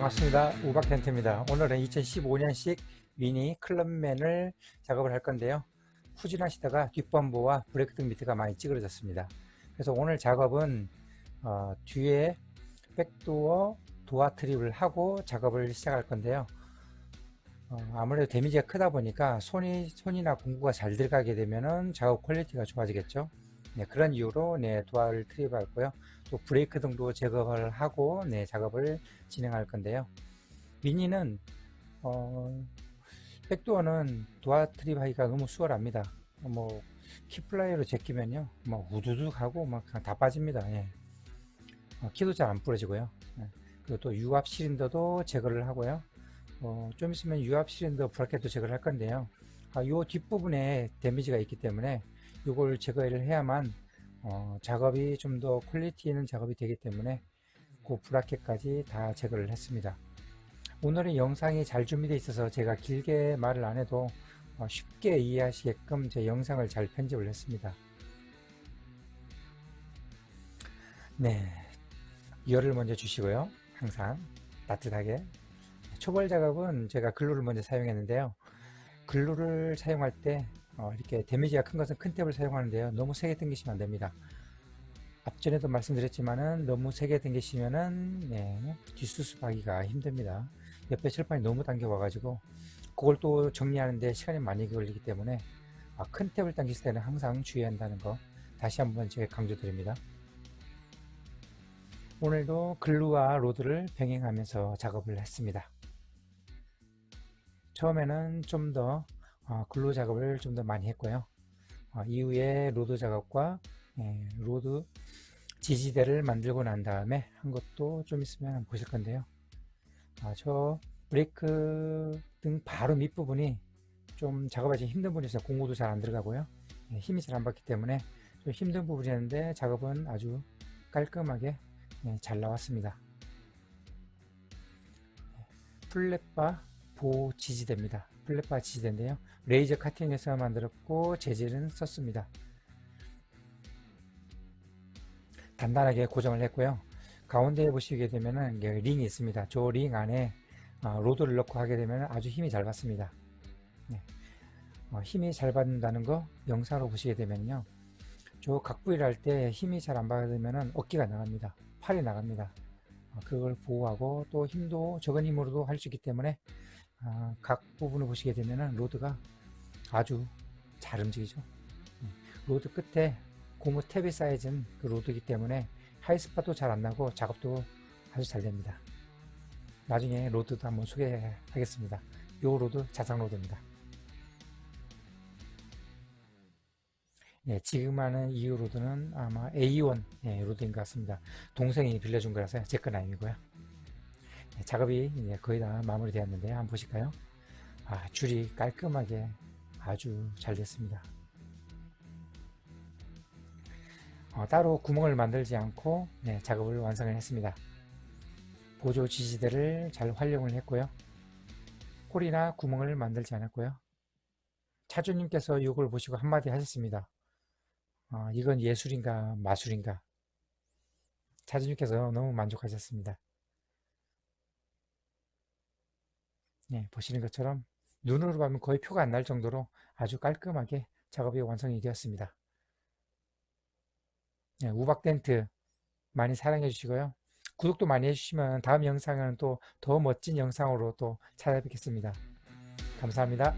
반갑습니다. 우박 텐트입니다. 오늘은 2015년식 미니 클럽맨을 작업을 할 건데요. 후진하시다가 뒷범보와 브레이크 등 밑에가 많이 찌그러졌습니다. 그래서 오늘 작업은 어, 뒤에 백도어 도어 트립을 하고 작업을 시작할 건데요. 어, 아무래도 데미지가 크다 보니까 손이, 손이나 공구가 잘 들어가게 되면은 작업 퀄리티가 좋아지겠죠. 네, 그런 이유로 네, 도어를 트립할 거요. 또 브레이크 등도 제거를 하고 네, 작업을 진행할 건데요. 미니는 어, 백도어는 도어 트립 하기가 너무 수월합니다. 뭐 키플라이로 제끼면요, 뭐 우두둑 하고 막 그냥 다 빠집니다. 예. 어, 키도 잘 안 부러지고요. 예. 그리고 또 유압 실린더도 제거를 하고요. 어, 좀 있으면 유압 실린더 브라켓도 제거를 할 건데요. 아, 요 뒷부분에 데미지가 있기 때문에 이걸 제거를 해야만 어, 작업이 좀 더 퀄리티 있는 작업이 되기 때문에 그 브라켓까지 다 제거를 했습니다. 오늘은 영상이 잘 준비되어 있어서 제가 길게 말을 안 해도 어, 쉽게 이해하시게끔 제 영상을 잘 편집을 했습니다. 네, 열을 먼저 주시고요. 항상 따뜻하게. 초벌 작업은 제가 글루를 먼저 사용했는데요. 글루를 사용할 때 어, 이렇게 데미지가 큰 것은 큰 탭을 사용하는데요. 너무 세게 당기시면 안 됩니다. 앞전에도 말씀드렸지만은 너무 세게 당기시면은 네, 뒷수습하기가 힘듭니다. 옆에 철판이 너무 당겨 와가지고 그걸 또 정리하는데 시간이 많이 걸리기 때문에 아, 큰 탭을 당기실 때는 항상 주의해야 한다는 거 다시 한번 제가 강조드립니다. 오늘도 글루와 로드를 병행하면서 작업을 했습니다. 처음에는 좀더 어, 글루 작업을 좀 더 많이 했고요. 어, 이후에 로드 작업과 예, 로드 지지대를 만들고 난 다음에 한 것도 좀 있으면 보실 건데요. 아, 저 브레이크 등 바로 밑부분이 좀 작업하기 힘든 부분이 있어요. 공구도 잘 안 들어가고요. 예, 힘이 잘 안 받기 때문에 좀 힘든 부분이었는데 작업은 아주 깔끔하게 예, 잘 나왔습니다. 예, 플랫바 보호 지지대입니다. 플랫바 지지대인데요. 레이저 카팅해서 만들었고 재질은 썼습니다. 단단하게 고정을 했고요. 가운데에 보시게 되면은 링이 있습니다. 저 링 안에 어, 로드를 넣고 하게 되면 아주 힘이 잘 받습니다. 네. 어, 힘이 잘 받는다는 거 영상으로 보시게 되면요. 저 각부위를 할때 힘이 잘 안 받으면 어깨가 나갑니다. 팔이 나갑니다. 어, 그걸 보호하고 또 힘도 적은 힘으로도 할 수 있기 때문에 아, 각 부분을 보시게 되면 로드가 아주 잘 움직이죠. 음, 로드 끝에 고무 탭이 쌓여진 그 로드이기 때문에 하이스팟도 잘 안 나고 작업도 아주 잘 됩니다. 나중에 로드도 한번 소개하겠습니다. 요 로드 자작 로드입니다. 네, 지금 하는 이 로드는 아마 A1 네, 로드인 것 같습니다. 동생이 빌려준 거라서 제건 아니고요. 네, 작업이 거의 다 마무리되었는데 한번 보실까요? 아, 줄이 깔끔하게 아주 잘 됐습니다. 어, 따로 구멍을 만들지 않고 네, 작업을 완성을 했습니다. 보조 지지대를 잘 활용을 했고요. 홀이나 구멍을 만들지 않았고요. 차주님께서 이걸 보시고 한마디 하셨습니다. 어, 이건 예술인가 마술인가 차주님께서 너무 만족하셨습니다. 네, 보시는 것처럼 눈으로 보면 거의 표가 안 날 정도로 아주 깔끔하게 작업이 완성이 되었습니다. 네, 우박 텐트 많이 사랑해 주시고요. 구독도 많이 해주시면 다음 영상은 또 더 멋진 영상으로 또 찾아뵙겠습니다. 감사합니다.